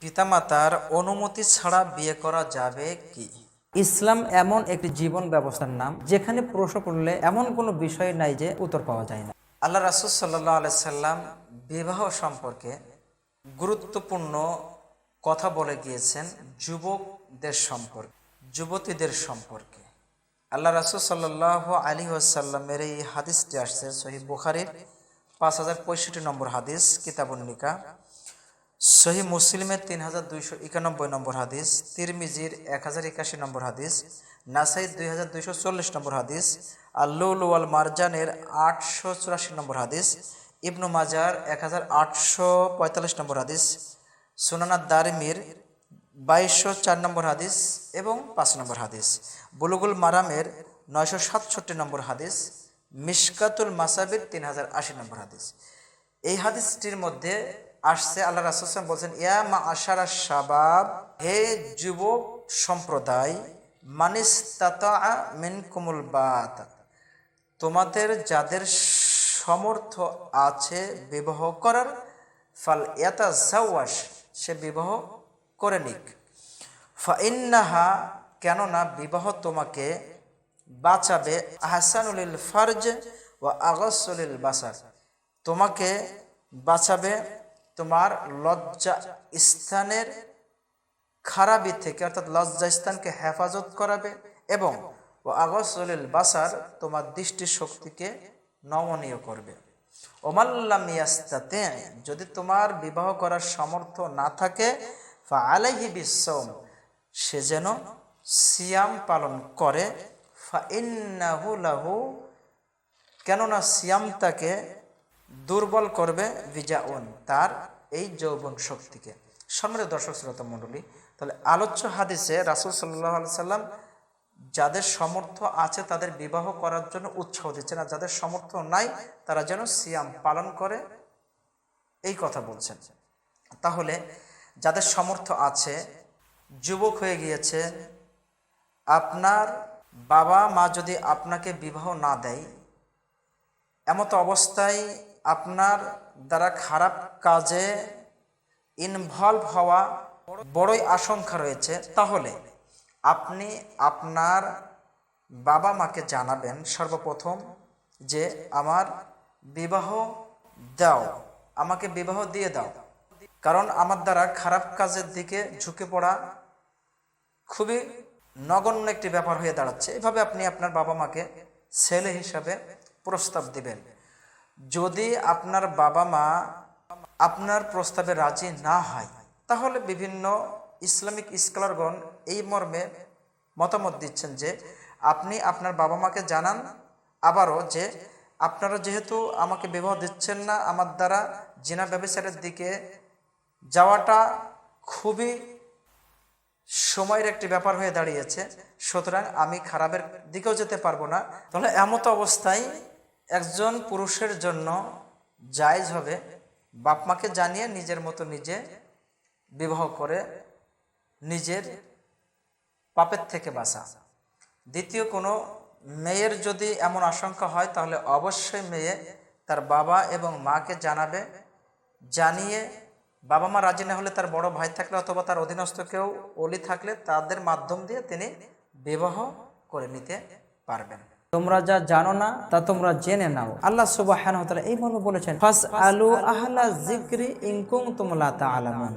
পিতামাতার অনুমতি ছাড়া বিয়ে করা যাবে কি? ইসলাম এমন একটি জীবন ব্যবস্থার নাম যেখানে প্রশ্ন করলে এমন কোনো বিষয় নাই যে উত্তর পাওয়া যায় না। আল্লাহ রাসুল সাল্লাহ আলাইসাল্লাম বিবাহ সম্পর্কে গুরুত্বপূর্ণ কথা বলে গিয়েছেন যুবকদের সম্পর্কে যুবতীদের সম্পর্কে। আল্লাহ রাসুল সাল্লাহ আলী আসাল্লামের এই হাদিসটি আসছে সহি বুখারির পাঁচ হাজার পঁয়ষট্টি নম্বর হাদিস কিতাবুন্নিকা সহি মুসলিমের তিন হাজার দুইশো একানব্বই নম্বর হাদিস, তিরমিজির এক হাজার একাশি নম্বর হাদিস, নাসাই দুই হাজার দুইশো চল্লিশ নম্বর হাদিস, আল্লুল ওয়াল মারজানের আটশো চুরাশি নম্বর হাদিস, ইবনু মাজার এক হাজার আটশো পঁয়তাল্লিশ নম্বর হাদিস, সুনানা দারিমির বাইশশো চার নম্বর হাদিস এবং পাঁচ নম্বর হাদিস, বুলুগুল মারামের নয়শো সাতষট্টি নম্বর হাদিস, মিশকাতুল মাসাবির তিন হাজার আশি নম্বর হাদিস। এই হাদিসটির মধ্যে আসছে, আল্লাহ রাসুলাম বলছেন, ইয়া মা আশারা শাবাব, হে যুবক সম্প্রদায় মানিস তাতা মিন কুমুল বাত, তোমাদের যাদের সমর্থ আছে বিবাহ করার, ফাল ইয়াতা জাওয়াস সে বিবাহ করে নিক। ফাইন্নাহা কেননা বিবাহ তোমাকে বাঁচাবে, আহসানুলিল ফার্জ ও আগসলিল বাসার, তোমাকে বাঁচাবে তোমার লজ্জা স্থানের খারাপি থেকে, অর্থাৎ লজ্জা স্থানকে হেফাজত করাবে এবং ও আগসলিল বাসার তোমার দৃষ্টি শক্তিকে নমনীয় করবে। ওমাল্লাম ইয়াস্তাতে, যদি তোমার বিবাহ করার সামর্থ্য না থাকে ফা আলাইহি বিশ্বম সে যেন সিয়াম পালন করে ফা ইন্নাহু লাহু, কেননা সিয়াম তাকে দুর্বল করবে বিজাউন, তার এই যৌবন শক্তিকে। সম্মানিত দর্শক, শ্রোতা মণ্ডলী, তাহলে আলোচ্য হাদিসে রাসুল সাল্লাহ সাল্লাম যাদের সমর্থ আছে তাদের বিবাহ করার জন্য উৎসাহ দিচ্ছেন, আর যাদের সমর্থ নাই তারা যেন সিয়াম পালন করে, এই কথা বলছেন। তাহলে যাদের সমর্থ আছে, যুবক হয়ে গিয়েছে, আপনার বাবা মা যদি আপনাকে বিবাহ না দেয়, এমতো অবস্থায় আপনার দ্বারা খারাপ কাজে ইনভলভ হওয়া বড়ই আশঙ্কা রয়েছে। তাহলে আপনি আপনার বাবা মাকে জানাবেন সর্বপ্রথম যে, আমার বিবাহ দাও, আমাকে বিবাহ দিয়ে দাও। কারণ আমার দ্বারা খারাপ কাজের দিকে ঝুঁকে পড়া খুবই নগণ্য একটি ব্যাপার হয়ে দাঁড়াচ্ছে। এভাবে আপনি আপনার বাবা মাকে ছেলে হিসাবে প্রস্তাব দিবেন। যদি আপনার বাবা মা আপনার প্রস্তাবে রাজি না হয়, তাহলে বিভিন্ন ইসলামিক স্কলারগণ এই মর্মে মতামত দিচ্ছেন যে আপনি আপনার বাবা মাকে জানান আবারও যে আপনারা যেহেতু আমাকে বিবাহ দিচ্ছেন না, আমার দ্বারা জিনা ব্যবসারের দিকে যাওয়াটা খুবই সময়ের একটি ব্যাপার হয়ে দাঁড়িয়েছে। সুতরাং আমি খারাপের দিকেও যেতে পারব না। তাহলে এমতো অবস্থায় একজন পুরুষের জন্য জায়জ হবে বাপ মাকে জানিয়ে নিজের মতো নিজে বিবাহ করে নিজের পাপের থেকে বাঁচা। দ্বিতীয়, কোনো মেয়ের যদি এমন আশঙ্কা হয়, তাহলে অবশ্যই মেয়ে তার বাবা এবং মাকে জানাবে। জানিয়ে বাবা মা রাজি না হলে তার বড় ভাই থাকলে অথবা তার অধীনস্থ কেউ অলি থাকলে তাদের মাধ্যম দিয়ে তিনি বিবাহ করে নিতে পারবেন। তোমরা যা জানো না, তা তোমরা জেনে নাও। আল্লাহ সুবাহ এই মর্মে বলেছেন ফাস আলু আহলা জিক্রি ইনকুম তোমলা তা আলামুন